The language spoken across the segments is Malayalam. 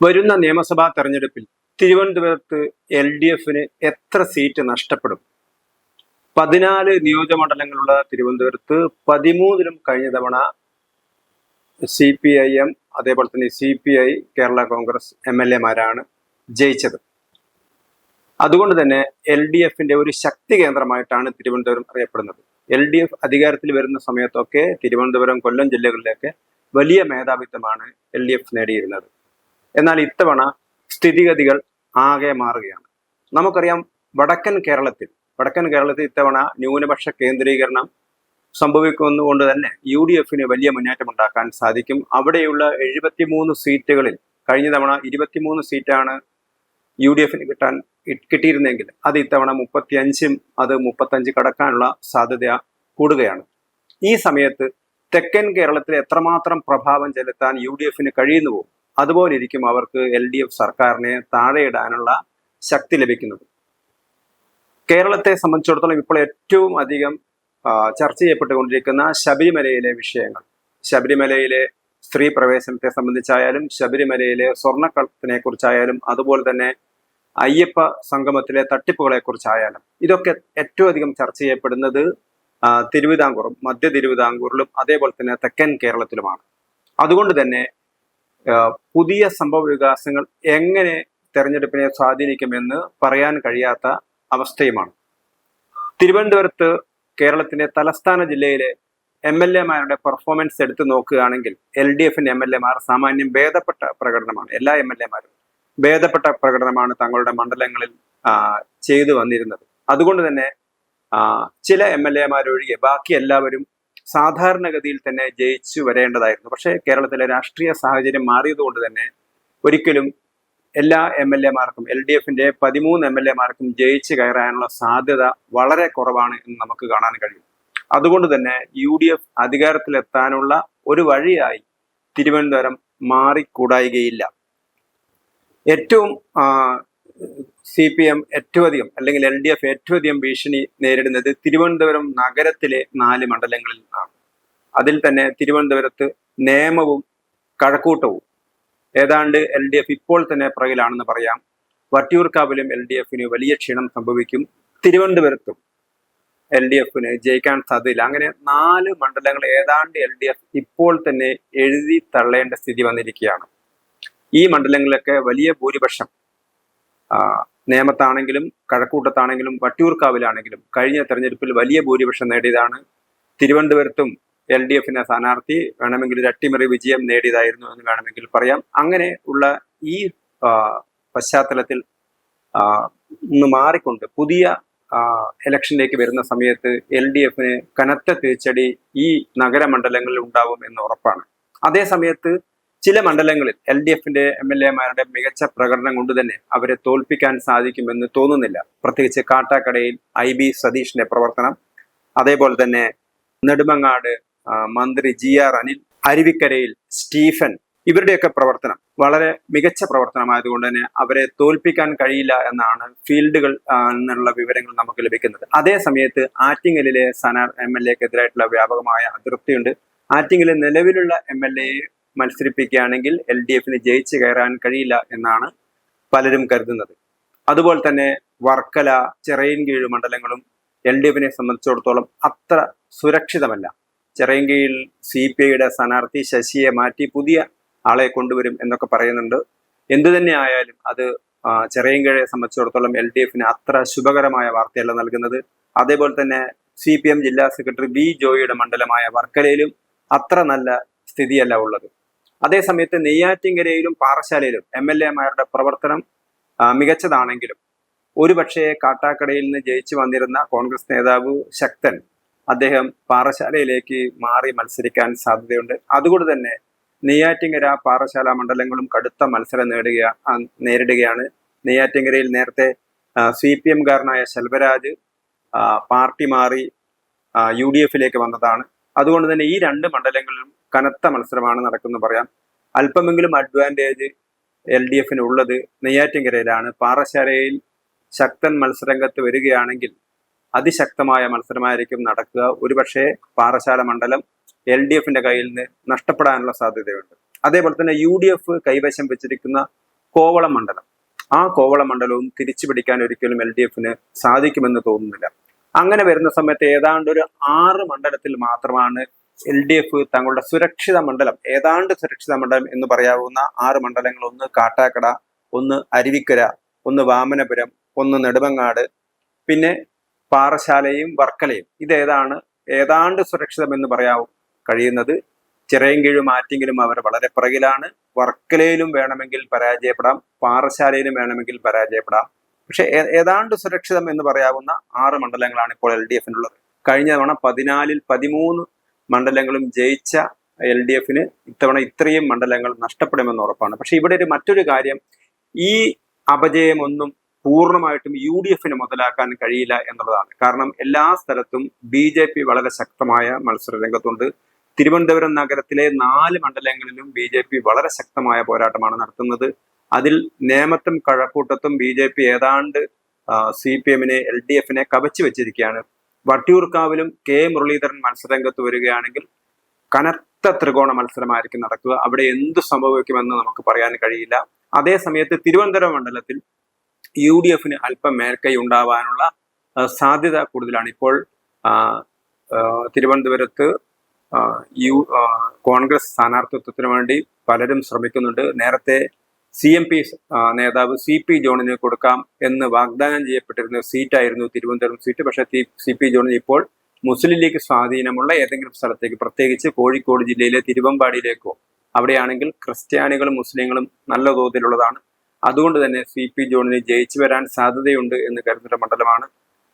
വരുന്ന നിയമസഭാ തെരഞ്ഞെടുപ്പിൽ തിരുവനന്തപുരത്ത് എൽ ഡി എഫിന് എത്ര സീറ്റ് നഷ്ടപ്പെടും? പതിനാല് നിയോജകമണ്ഡലങ്ങളുള്ള തിരുവനന്തപുരത്ത് പതിമൂന്നിലും കഴിഞ്ഞ തവണ സി പി ഐ എം അതേപോലെ തന്നെ C P I Kerala Congress M L എമാരാണ് ജയിച്ചത്. അതുകൊണ്ട് തന്നെ എൽ ഡി എഫിന്റെ ഒരു ശക്തി കേന്ദ്രമായിട്ടാണ് തിരുവനന്തപുരം അറിയപ്പെടുന്നത്. എൽ ഡി എഫ് അധികാരത്തിൽ വരുന്ന സമയത്തൊക്കെ തിരുവനന്തപുരം കൊല്ലം ജില്ലകളിലൊക്കെ വലിയ മേധാവിത്വമാണ് എൽ ഡി എഫ് നേടിയിരുന്നത്. എന്നാൽ ഇത്തവണ സ്ഥിതിഗതികൾ ആകെ മാറുകയാണ്. നമുക്കറിയാം വടക്കൻ കേരളത്തിൽ വടക്കൻ കേരളത്തിൽ ഇത്തവണ ന്യൂനപക്ഷ കേന്ദ്രീകരണം സംഭവിക്കുന്നതുകൊണ്ട് തന്നെ യു ഡി എഫിന് വലിയ മുന്നേറ്റം ഉണ്ടാക്കാൻ സാധിക്കും. അവിടെയുള്ള എഴുപത്തിമൂന്ന് സീറ്റുകളിൽ കഴിഞ്ഞ തവണ ഇരുപത്തിമൂന്ന് സീറ്റാണ് യു ഡി എഫിന് കിട്ടാൻ കിട്ടിയിരുന്നെങ്കിൽ അത് ഇത്തവണ മുപ്പത്തിയഞ്ചും അത് മുപ്പത്തഞ്ച് കടക്കാനുള്ള സാധ്യത കൂടുകയാണ്. ഈ സമയത്ത് തെക്കൻ കേരളത്തിൽ എത്രമാത്രം പ്രഭാവം ചെലുത്താൻ യു ഡി എഫിന് കഴിയുന്നുവോ? അതുപോലെ ഇരിക്കും അവർക്ക് എൽ ഡി എഫ് സർക്കാരിനെ താഴെയിടാനുള്ള ശക്തി ലഭിക്കുന്നത്. കേരളത്തെ സംബന്ധിച്ചിടത്തോളം ഇപ്പോൾ ഏറ്റവും അധികം ചർച്ച ചെയ്യപ്പെട്ടുകൊണ്ടിരിക്കുന്ന ശബരിമലയിലെ വിഷയങ്ങൾ. ശബരിമലയിലെ സ്ത്രീ പ്രവേശനത്തെ സംബന്ധിച്ചായാലും ശബരിമലയിലെ സ്വർണക്കളത്തിനെ കുറിച്ചായാലും അതുപോലെ തന്നെ അയ്യപ്പ സംഗമത്തിലെ തട്ടിപ്പുകളെ കുറിച്ചായാലും ഇതൊക്കെ ഏറ്റവും അധികം ചർച്ച ചെയ്യപ്പെടുന്നത് തിരുവിതാംകൂറും മധ്യ തിരുവിതാംകൂറിലും അതേപോലെ തന്നെ തെക്കൻ കേരളത്തിലുമാണ്. അതുകൊണ്ട് തന്നെ പുതിയ സംഭവ വികാസങ്ങൾ എങ്ങനെ തെരഞ്ഞെടുപ്പിനെ സ്വാധീനിക്കുമെന്ന് പറയാൻ കഴിയാത്ത അവസ്ഥയുമാണ്. തിരുവനന്തപുരത്ത് കേരളത്തിന്റെ തലസ്ഥാന ജില്ലയിലെ എം എൽ എമാരുടെ പെർഫോമൻസ് എടുത്തു നോക്കുകയാണെങ്കിൽ എൽ ഡി എഫിന്റെ എം എൽ എമാർ സാമാന്യം ഭേദപ്പെട്ട പ്രകടനമാണ്. എല്ലാ എം എൽ എമാരും ഭേദപ്പെട്ട പ്രകടനമാണ് തങ്ങളുടെ മണ്ഡലങ്ങളിൽ ചെയ്തു വന്നിരുന്നത്. അതുകൊണ്ട് തന്നെ ചില എം എൽ എമാരൊഴികെ ബാക്കി എല്ലാവരും സാധാരണഗതിയിൽ തന്നെ ജയിച്ചു വരേണ്ടതായിരുന്നു. പക്ഷേ കേരളത്തിലെ രാഷ്ട്രീയ സാഹചര്യം മാറിയതുകൊണ്ട് തന്നെ ഒരിക്കലും എല്ലാ എം എൽ എമാർക്കും എൽ ഡി എഫിന്റെ പതിമൂന്ന് എം എൽ എമാർക്കും ജയിച്ചു കയറാനുള്ള സാധ്യത വളരെ കുറവാണ് എന്ന് നമുക്ക് കാണാൻ കഴിയും. അതുകൊണ്ട് തന്നെ യു ഡി എഫ് അധികാരത്തിലെത്താനുള്ള ഒരു വഴിയായി തിരുവനന്തപുരം മാറിക്കൂടായികയില്ല. ഏറ്റവും സി പി എം ഏറ്റവും അധികം അല്ലെങ്കിൽ എൽ ഡി എഫ് ഏറ്റവും അധികം ഭീഷണി നേരിടുന്നത് തിരുവനന്തപുരം നഗരത്തിലെ നാല് മണ്ഡലങ്ങളിൽ നിന്നാണ്. അതിൽ തന്നെ തിരുവനന്തപുരത്ത് നേമവും കഴക്കൂട്ടവും. ഏതാണ്ട് എൽ ഡി എഫ് ഇപ്പോൾ തന്നെ പുറകിലാണെന്ന് പറയാം. വട്ടിയൂർക്കാവിലും എൽ ഡി എഫിന് വലിയ ക്ഷീണം സംഭവിക്കും. തിരുവനന്തപുരത്തും എൽ ഡി എഫിന് ജയിക്കാൻ സാധ്യതയില്ല. അങ്ങനെ നാല് മണ്ഡലങ്ങൾ ഏതാണ്ട് എൽ ഡി എഫ് ഇപ്പോൾ തന്നെ എഴുതി തള്ളേണ്ട സ്ഥിതി വന്നിരിക്കുകയാണ്. ഈ മണ്ഡലങ്ങളിലൊക്കെ വലിയ ഭൂരിപക്ഷം നേമത്താണെങ്കിലും കഴക്കൂട്ടത്താണെങ്കിലും വട്ടിയൂർക്കാവിലാണെങ്കിലും കഴിഞ്ഞ തെരഞ്ഞെടുപ്പിൽ വലിയ ഭൂരിപക്ഷം നേടിയതാണ് തിരുവനന്തപുരത്തും എൽ ഡി എഫിനെ സ്ഥാനാർത്ഥി വേണമെങ്കിൽ ഒരു അട്ടിമറി വിജയം നേടിയതായിരുന്നു എന്ന് വേണമെങ്കിൽ പറയാം. അങ്ങനെ ഉള്ള ഈ പശ്ചാത്തലത്തിൽ ഇന്ന് മാറിക്കൊണ്ട് പുതിയ ഇലക്ഷനിലേക്ക് വരുന്ന സമയത്ത് എൽ ഡി എഫിന് കനത്ത തിരിച്ചടി ഈ നഗരമണ്ഡലങ്ങളിൽ ഉണ്ടാവും എന്ന് ഉറപ്പാണ്. അതേ സമയത്ത് ചില മണ്ഡലങ്ങളിൽ എൽ ഡി എഫിന്റെ എം എൽ എമാരുടെ മികച്ച പ്രകടനം കൊണ്ട് തന്നെ അവരെ തോൽപ്പിക്കാൻ സാധിക്കുമെന്ന് തോന്നുന്നില്ല. പ്രത്യേകിച്ച് കാട്ടാക്കടയിൽ ഐ ബി സതീഷിന്റെ പ്രവർത്തനം. അതേപോലെ തന്നെ നെടുമങ്ങാട് മന്ത്രി ജി ആർ അനിൽ അരുവിക്കരയിൽ സ്റ്റീഫൻ ഇവരുടെയൊക്കെ പ്രവർത്തനം വളരെ മികച്ച പ്രവർത്തനമായതുകൊണ്ട് തന്നെ അവരെ തോൽപ്പിക്കാൻ കഴിയില്ല എന്നാണ് ഫീൽഡുകൾ എന്നുള്ള വിവരങ്ങൾ നമുക്ക് ലഭിക്കുന്നത്. അതേ സമയത്ത് ആറ്റിങ്ങലിലെ സ്ഥാനാർ എം എൽ എക്കെതിരായിട്ടുള്ള വ്യാപകമായ അതൃപ്തിയുണ്ട്. ആറ്റിങ്ങലിൽ നിലവിലുള്ള എം എൽ എയെ മത്സരിപ്പിക്കുകയാണെങ്കിൽ എൽ ഡി എഫിന് ജയിച്ചു കയറാൻ കഴിയില്ല എന്നാണ് പലരും കരുതുന്നത്. അതുപോലെ തന്നെ വർക്കല ചിറയൻകീഴ് മണ്ഡലങ്ങളും എൽ ഡി എഫിനെ സംബന്ധിച്ചിടത്തോളം അത്ര സുരക്ഷിതമല്ല. ചിറയൻകീഴിൽ സി പി ഐയുടെ സ്ഥാനാർത്ഥി ശശിയെ മാറ്റി പുതിയ ആളെ കൊണ്ടുവരും എന്നൊക്കെ പറയുന്നുണ്ട്. എന്തു തന്നെ ആയാലും അത് ചിറയൻകീഴെ സംബന്ധിച്ചിടത്തോളം എൽ ഡി എഫിന് അത്ര ശുഭകരമായ വാർത്തയല്ല നൽകുന്നത്. അതേപോലെ തന്നെ സി പി എം ജില്ലാ സെക്രട്ടറി ബി ജോയിയുടെ മണ്ഡലമായ വർക്കലയിലും അത്ര നല്ല സ്ഥിതിയല്ല ഉള്ളത്. അതേസമയത്ത് നെയ്യാറ്റിങ്കരയിലും പാറശാലയിലും എം എൽ എമാരുടെ പ്രവർത്തനം മികച്ചതാണെങ്കിലും ഒരുപക്ഷെ കാട്ടാക്കടയിൽ നിന്ന് ജയിച്ചു വന്നിരുന്ന കോൺഗ്രസ് നേതാവ് ശക്തൻ അദ്ദേഹം പാറശാലയിലേക്ക് മാറി മത്സരിക്കാൻ സാധ്യതയുണ്ട്. അതുകൊണ്ട് തന്നെ നെയ്യാറ്റിങ്കര പാറശാല മണ്ഡലങ്ങളും കടുത്ത മത്സരം നേടുക നേരിടുകയാണ്. നെയ്യാറ്റിങ്കരയിൽ നേരത്തെ സി പി എംകാരനായ ശെൽവരാജ് പാർട്ടി മാറി യു ഡി എഫിലേക്ക് വന്നതാണ്. അതുകൊണ്ട് തന്നെ ഈ രണ്ട് മണ്ഡലങ്ങളിലും കനത്ത മത്സരമാണ് നടക്കുന്നത് പറയാം. അല്പമെങ്കിലും അഡ്വാന്റേജ് എൽ ഡി എഫിന് ഉള്ളത് നെയ്യാറ്റിൻകരയിലാണ്. പാറശാലയിൽ ശക്തൻ മത്സരരംഗത്ത് വരികയാണെങ്കിൽ അതിശക്തമായ മത്സരമായിരിക്കും നടക്കുക. ഒരുപക്ഷെ പാറശാല മണ്ഡലം എൽ ഡി എഫിന്റെ കയ്യിൽ നിന്ന് നഷ്ടപ്പെടാനുള്ള സാധ്യതയുണ്ട്. അതേപോലെ തന്നെ യു ഡി എഫ് കൈവശം വെച്ചിരിക്കുന്ന കോവളം മണ്ഡലം. ആ കോവളം മണ്ഡലവും തിരിച്ചു പിടിക്കാൻ ഒരിക്കലും എൽ ഡി എഫിന് സാധിക്കുമെന്ന് തോന്നുന്നില്ല. അങ്ങനെ വരുന്ന സമയത്ത് ഏതാണ്ട് ഒരു ആറ് മണ്ഡലത്തിൽ മാത്രമാണ് എൽ ഡി എഫ് തങ്ങളുടെ സുരക്ഷിത മണ്ഡലം ഏതാണ്ട് സുരക്ഷിത മണ്ഡലം എന്ന് പറയാവുന്ന ആറ് മണ്ഡലങ്ങൾ. ഒന്ന് കാട്ടാക്കട ഒന്ന് അരുവിക്കര ഒന്ന് വാമനപുരം ഒന്ന് നെടുമങ്ങാട് പിന്നെ പാറശാലയും വർക്കലയും. ഇതേതാണ് ഏതാണ്ട് സുരക്ഷിതം എന്ന് പറയാവും കഴിയുന്നത്. ചിറയൻകീഴും ആറ്റിങ്കിലും അവർ വളരെ പിറകിലാണ്. വർക്കലയിലും വേണമെങ്കിൽ പരാജയപ്പെടാം പാറശാലയിലും വേണമെങ്കിൽ പരാജയപ്പെടാം. പക്ഷെ ഏതാണ്ട് സുരക്ഷിതം എന്ന് പറയാവുന്ന ആറ് മണ്ഡലങ്ങളാണ് ഇപ്പോൾ എൽ ഡി എഫിനുള്ളത്. കഴിഞ്ഞ തവണ പതിനാലിൽ പതിമൂന്ന് മണ്ഡലങ്ങളും ജയിച്ച എൽ ഡി എഫിന് ഇത്തവണ ഇത്രയും മണ്ഡലങ്ങൾ നഷ്ടപ്പെടുമെന്ന് ഉറപ്പാണ്. പക്ഷെ ഇവിടെ ഒരു മറ്റൊരു കാര്യം ഈ അപജയമൊന്നും പൂർണമായിട്ടും യു ഡി എഫിന് മുതലാക്കാൻ കഴിയില്ല എന്നുള്ളതാണ്. കാരണം എല്ലാ സ്ഥലത്തും ബി ജെ പി വളരെ ശക്തമായ മത്സര രംഗത്തുണ്ട് തിരുവനന്തപുരം നഗരത്തിലെ നാല് മണ്ഡലങ്ങളിലും ബി ജെ പി വളരെ ശക്തമായ പോരാട്ടമാണ് നടത്തുന്നത്. അതിൽ നേമത്തും കഴക്കൂട്ടത്തും ബി ജെ പി ഏതാണ്ട് സി പി എമ്മിനെ എൽ ഡി എഫിനെ കവച്ചു വെച്ചിരിക്കുകയാണ്. വട്ടിയൂർക്കാവിലും കെ മുരളീധരൻ മത്സരരംഗത്ത് വരികയാണെങ്കിൽ കനത്ത ത്രികോണ മത്സരമായിരിക്കും നടക്കുക. അവിടെ എന്ത് സംഭവിക്കുമെന്ന് നമുക്ക് പറയാൻ കഴിയില്ല. അതേസമയത്ത് തിരുവനന്തപുരം മണ്ഡലത്തിൽ യു ഡി എഫിന് അല്പം മേൽക്കൈ ഉണ്ടാവാനുള്ള സാധ്യത കൂടുതലാണ്. ഇപ്പോൾ തിരുവനന്തപുരത്ത് യു കോൺഗ്രസ് സ്ഥാനാർത്ഥിത്വത്തിന് വേണ്ടി പലരും ശ്രമിക്കുന്നുണ്ട്. നേരത്തെ സി എം പി നേതാവ് സി പി ജോണിന് കൊടുക്കാം എന്ന് വാഗ്ദാനം ചെയ്യപ്പെട്ടിരുന്ന സീറ്റായിരുന്നു തിരുവനന്തപുരം സീറ്റ്. പക്ഷേ സി പി ജോണിന് ഇപ്പോൾ മുസ്ലിം ലീഗ് സ്വാധീനമുള്ള ഏതെങ്കിലും സ്ഥലത്തേക്ക് പ്രത്യേകിച്ച് കോഴിക്കോട് ജില്ലയിലെ തിരുവമ്പാടിയിലേക്കോ. അവിടെയാണെങ്കിൽ ക്രിസ്ത്യാനികളും മുസ്ലിങ്ങളും നല്ല തോതിലുള്ളതാണ്. അതുകൊണ്ട് തന്നെ സി പി ജോണിന് ജയിച്ചു വരാൻ സാധ്യതയുണ്ട് എന്ന് കരുതുന്ന മണ്ഡലമാണ്.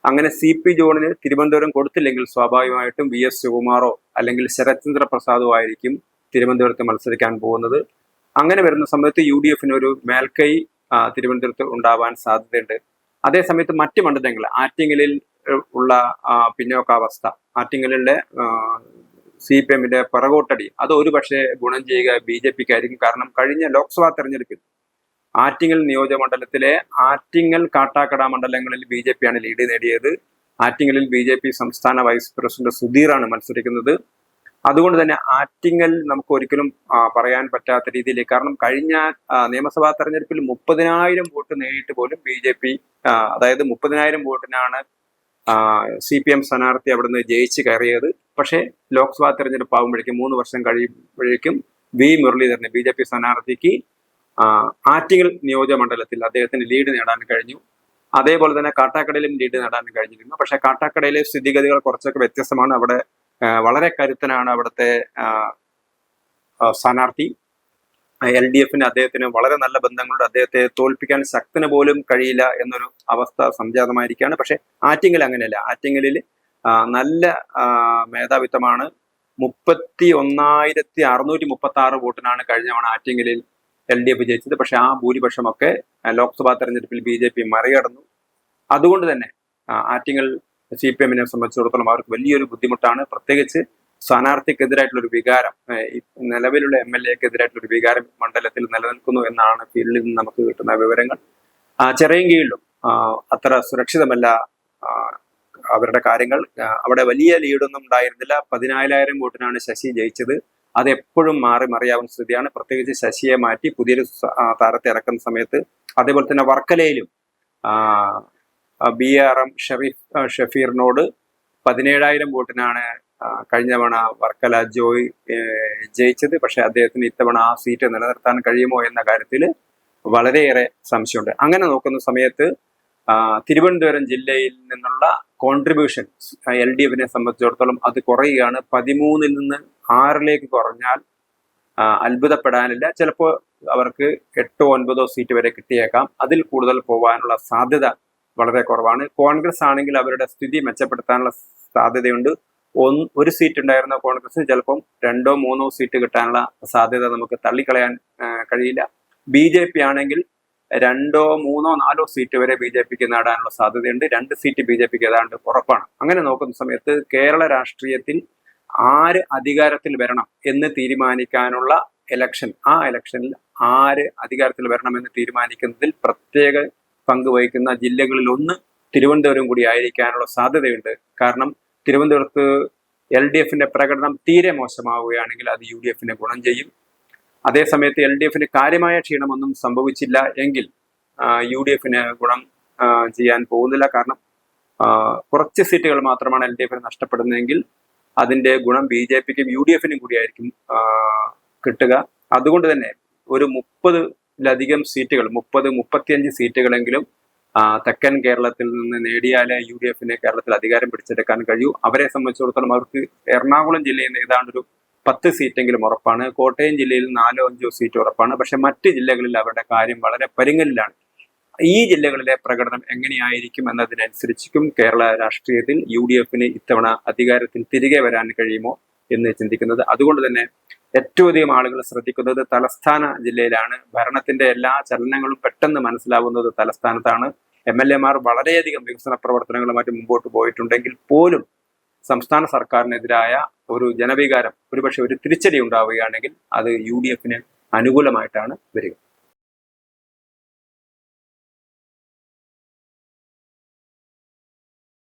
അങ്ങനെ സി പി ജോണിന് തിരുവനന്തപുരം കൊടുത്തില്ലെങ്കിൽ സ്വാഭാവികമായിട്ടും വി എസ് ശിവകുമാറോ അല്ലെങ്കിൽ ശരത്ചന്ദ്ര പ്രസാദോ ആയിരിക്കും തിരുവനന്തപുരത്ത് മത്സരിക്കാൻ പോകുന്നത്. അങ്ങനെ വരുന്ന സമയത്ത് യു ഡി എഫിന് ഒരു മേൽക്കൈ തിരുവനന്തപുരത്ത് ഉണ്ടാവാൻ സാധ്യതയുണ്ട്. അതേസമയത്ത് മറ്റ് മണ്ഡലങ്ങൾ ആറ്റിങ്ങലിൽ ഉള്ള പിന്നോക്കാവസ്ഥ ആറ്റിങ്ങലിലെ സി പി എമ്മിന്റെ പിറകോട്ടടി അത് ഒരുപക്ഷെ ഗുണം ചെയ്യുക ബി ജെ പിക്ക് ആയിരിക്കും കാരണം കഴിഞ്ഞ ലോക്സഭാ തെരഞ്ഞെടുപ്പിൽ ആറ്റിങ്ങൽ നിയോജക മണ്ഡലത്തിലെ ആറ്റിങ്ങൽ കാട്ടാക്കട മണ്ഡലങ്ങളിൽ ബി ജെ പിയാണ് ലീഡ് നേടിയത്. ആറ്റിങ്ങലിൽ ബി ജെ പി സംസ്ഥാന വൈസ് പ്രസിഡന്റ് സുധീറാണ് മത്സരിക്കുന്നത്. അതുകൊണ്ട് തന്നെ ആറ്റിങ്ങൽ നമുക്ക് ഒരിക്കലും പറയാൻ പറ്റാത്ത രീതിയിൽ കാരണം കഴിഞ്ഞ നിയമസഭാ തെരഞ്ഞെടുപ്പിൽ മുപ്പതിനായിരം വോട്ട് നേടിയിട്ട് പോലും ബി ജെ പി അതായത് മുപ്പതിനായിരം വോട്ടിനാണ് സി പി എം സ്ഥാനാർത്ഥി അവിടുന്ന് ജയിച്ച് കയറിയത്. പക്ഷേ ലോക്സഭാ തെരഞ്ഞെടുപ്പ് ആകുമ്പോഴേക്കും മൂന്ന് വർഷം കഴിയുമ്പോഴേക്കും വി മുരളീധരന് ബി ജെ പി സ്ഥാനാർത്ഥിക്ക് ആറ്റിങ്ങൽ നിയോജക മണ്ഡലത്തിൽ അദ്ദേഹത്തിന് ലീഡ് നേടാൻ കഴിഞ്ഞു. അതേപോലെ തന്നെ കാട്ടാക്കടയിലും ലീഡ് നേടാൻ കഴിഞ്ഞിരുന്നു. പക്ഷേ കാട്ടാക്കടയിലെ സ്ഥിതിഗതികൾ കുറച്ചൊക്കെ വ്യത്യസ്തമാണ്. അവിടെ വളരെ കരുത്തനാണ് അവിടുത്തെ സ്ഥാനാർത്ഥി. എൽ ഡി എഫിന് അദ്ദേഹത്തിന് വളരെ നല്ല ബന്ധങ്ങളുണ്ട്. അദ്ദേഹത്തെ തോൽപ്പിക്കാൻ ശക്തന് പോലും കഴിയില്ല എന്നൊരു അവസ്ഥ സംജാതമായിരിക്കുകയാണ്. പക്ഷെ ആറ്റിങ്ങൽ അങ്ങനെയല്ല. ആറ്റിങ്ങലിൽ നല്ല മേധാവിത്വമാണ്. മുപ്പത്തി ഒന്നായിരത്തി അറുന്നൂറ്റി മുപ്പത്തി ആറ് വോട്ടിനാണ് കഴിഞ്ഞ തവണ ആറ്റിങ്ങലിൽ എൽ ഡി എഫ് ജയിച്ചത്. പക്ഷെ ആ ഭൂരിപക്ഷമൊക്കെ ലോക്സഭാ തെരഞ്ഞെടുപ്പിൽ ബി ജെ പി മറികടന്നു. അതുകൊണ്ട് തന്നെ ആറ്റിങ്ങൽ സി പി എമ്മിനെ സംബന്ധിച്ചിടത്തോളം അവർക്ക് വലിയൊരു ബുദ്ധിമുട്ടാണ്. പ്രത്യേകിച്ച് സ്ഥാനാർത്ഥിക്കെതിരായിട്ടുള്ള ഒരു വികാരം നിലവിലുള്ള എം എൽ എക്കെതിരായിട്ടുള്ള ഒരു വികാരം മണ്ഡലത്തിൽ നിലനിൽക്കുന്നു എന്നാണ് ഫീൽഡിൽ നിന്ന് നമുക്ക് കിട്ടുന്ന വിവരങ്ങൾ. ചെറിയ കീഴിലും അത്ര സുരക്ഷിതമല്ല അവരുടെ കാര്യങ്ങൾ. അവിടെ വലിയ ലീഡൊന്നും ഉണ്ടായിരുന്നില്ല. പതിനാലായിരം വോട്ടിനാണ് ശശി ജയിച്ചത്. അത് എപ്പോഴും മാറി മറിയാവുന്ന സ്ഥിതിയാണ്. പ്രത്യേകിച്ച് ശശിയെ മാറ്റി പുതിയൊരു താരത്തെ ഇറക്കുന്ന സമയത്ത്. അതേപോലെ തന്നെ വർക്കലയിലും ബി ആർ എം ഷെറീഫ് ഷെഫീറിനോട് പതിനേഴായിരം വോട്ടിനാണ് കഴിഞ്ഞ തവണ വർക്കല ജോയ് ജയിച്ചത്. പക്ഷെ അദ്ദേഹത്തിന് ഇത്തവണ ആ സീറ്റ് നിലനിർത്താൻ കഴിയുമോ എന്ന കാര്യത്തിൽ വളരെയേറെ സംശയമുണ്ട്. അങ്ങനെ നോക്കുന്ന സമയത്ത് തിരുവനന്തപുരം ജില്ലയിൽ നിന്നുള്ള കോൺട്രിബ്യൂഷൻ എൽ ഡി എഫിനെ സംബന്ധിച്ചിടത്തോളം അത് കുറയുകയാണ്. പതിമൂന്നിൽ നിന്ന് ആറിലേക്ക് കുറഞ്ഞാൽ അത്ഭുതപ്പെടാനില്ല. ചിലപ്പോൾ അവർക്ക് എട്ടോ ഒൻപതോ സീറ്റ് വരെ കിട്ടിയേക്കാം. അതിൽ കൂടുതൽ പോകാനുള്ള സാധ്യത വളരെ കുറവാണ്. കോൺഗ്രസ് ആണെങ്കിൽ അവരുടെ സ്ഥിതി മെച്ചപ്പെടുത്താനുള്ള സാധ്യതയുണ്ട്. ഒന്ന് ഒരു സീറ്റ് ഉണ്ടായിരുന്ന കോൺഗ്രസിന് ചിലപ്പം രണ്ടോ മൂന്നോ സീറ്റ് കിട്ടാനുള്ള സാധ്യത നമുക്ക് തള്ളിക്കളയാൻ കഴിയില്ല. ബി ജെ പി ആണെങ്കിൽ രണ്ടോ മൂന്നോ നാലോ സീറ്റ് വരെ ബി ജെ പിക്ക് നേടാനുള്ള സാധ്യതയുണ്ട്. രണ്ട് സീറ്റ് ബി ജെ പിക്ക് ഏതാണ്ട് ഉറപ്പാണ്. അങ്ങനെ നോക്കുന്ന സമയത്ത് കേരള രാഷ്ട്രീയത്തിൽ ആര് അധികാരത്തിൽ വരണം എന്ന് തീരുമാനിക്കാനുള്ള എലക്ഷൻ ആ എലക്ഷനിൽ ആര് അധികാരത്തിൽ വരണം എന്ന് തീരുമാനിക്കുന്നതിൽ പ്രത്യേക പങ്ക് വഹിക്കുന്ന ജില്ലകളിൽ ഒന്ന് തിരുവനന്തപുരം കൂടി ആയിരിക്കാനുള്ള സാധ്യതയുണ്ട്. കാരണം തിരുവനന്തപുരത്ത് എൽ ഡി എഫിന്റെ പ്രകടനം തീരെ മോശമാവുകയാണെങ്കിൽ അത് യു ഡി എഫിന് ഗുണം ചെയ്യും. അതേസമയത്ത് എൽ ഡി എഫിന് കാര്യമായ ക്ഷീണമൊന്നും സംഭവിച്ചില്ല എങ്കിൽ യു ഡി എഫിന് ഗുണം ചെയ്യാൻ പോകുന്നില്ല. കാരണം കുറച്ച് സീറ്റുകൾ മാത്രമാണ് എൽ ഡി എഫിന് നഷ്ടപ്പെടുന്നതെങ്കിൽ അതിന്റെ ഗുണം ബി ജെ പിക്കും യു ഡി എഫിനും കൂടിയായിരിക്കും കിട്ടുക. അതുകൊണ്ട് തന്നെ ഒരു മുപ്പതിലധികം സീറ്റുകൾ മുപ്പത് മുപ്പത്തിയഞ്ച് സീറ്റുകളെങ്കിലും തെക്കൻ കേരളത്തിൽ നിന്ന് നേടിയാലേ യു ഡി എഫിന് കേരളത്തിൽ അധികാരം പിടിച്ചെടുക്കാൻ കഴിയൂ. അവരെ സംബന്ധിച്ചിടത്തോളം അവർക്ക് എറണാകുളം ജില്ലയിൽ നിന്ന് ഏതാണ്ട് ഒരു പത്ത് സീറ്റെങ്കിലും ഉറപ്പാണ്. കോട്ടയം ജില്ലയിൽ നാലോ അഞ്ചോ സീറ്റ് ഉറപ്പാണ്. പക്ഷെ മറ്റ് ജില്ലകളിൽ അവരുടെ കാര്യം വളരെ പരിങ്ങലിലാണ്. ഈ ജില്ലകളിലെ പ്രകടനം എങ്ങനെയായിരിക്കും എന്നതിനനുസരിച്ചും കേരള രാഷ്ട്രീയത്തിൽ യു ഡി എഫിന് ഇത്തവണ അധികാരത്തിൽ തിരികെ വരാൻ കഴിയുമോ എന്ന് ചിന്തിക്കുന്നത്. അതുകൊണ്ട് തന്നെ ഏറ്റവും അധികം ആളുകൾ ശ്രദ്ധിക്കുന്നത് തലസ്ഥാന ജില്ലയിലാണ്. ഭരണത്തിന്റെ എല്ലാ ചലനങ്ങളും പെട്ടെന്ന് മനസ്സിലാവുന്നത് തലസ്ഥാനത്താണ്. എം എൽ എമാർ വളരെയധികം വികസന പ്രവർത്തനങ്ങളുമായിട്ട് മുമ്പോട്ട് പോയിട്ടുണ്ടെങ്കിൽ പോലും സംസ്ഥാന സർക്കാരിനെതിരായ ഒരു ജനവികാരം ഒരുപക്ഷെ ഒരു തിരിച്ചടി ഉണ്ടാവുകയാണെങ്കിൽ അത് യു ഡി എഫിന് അനുകൂലമായിട്ടാണ് വരിക.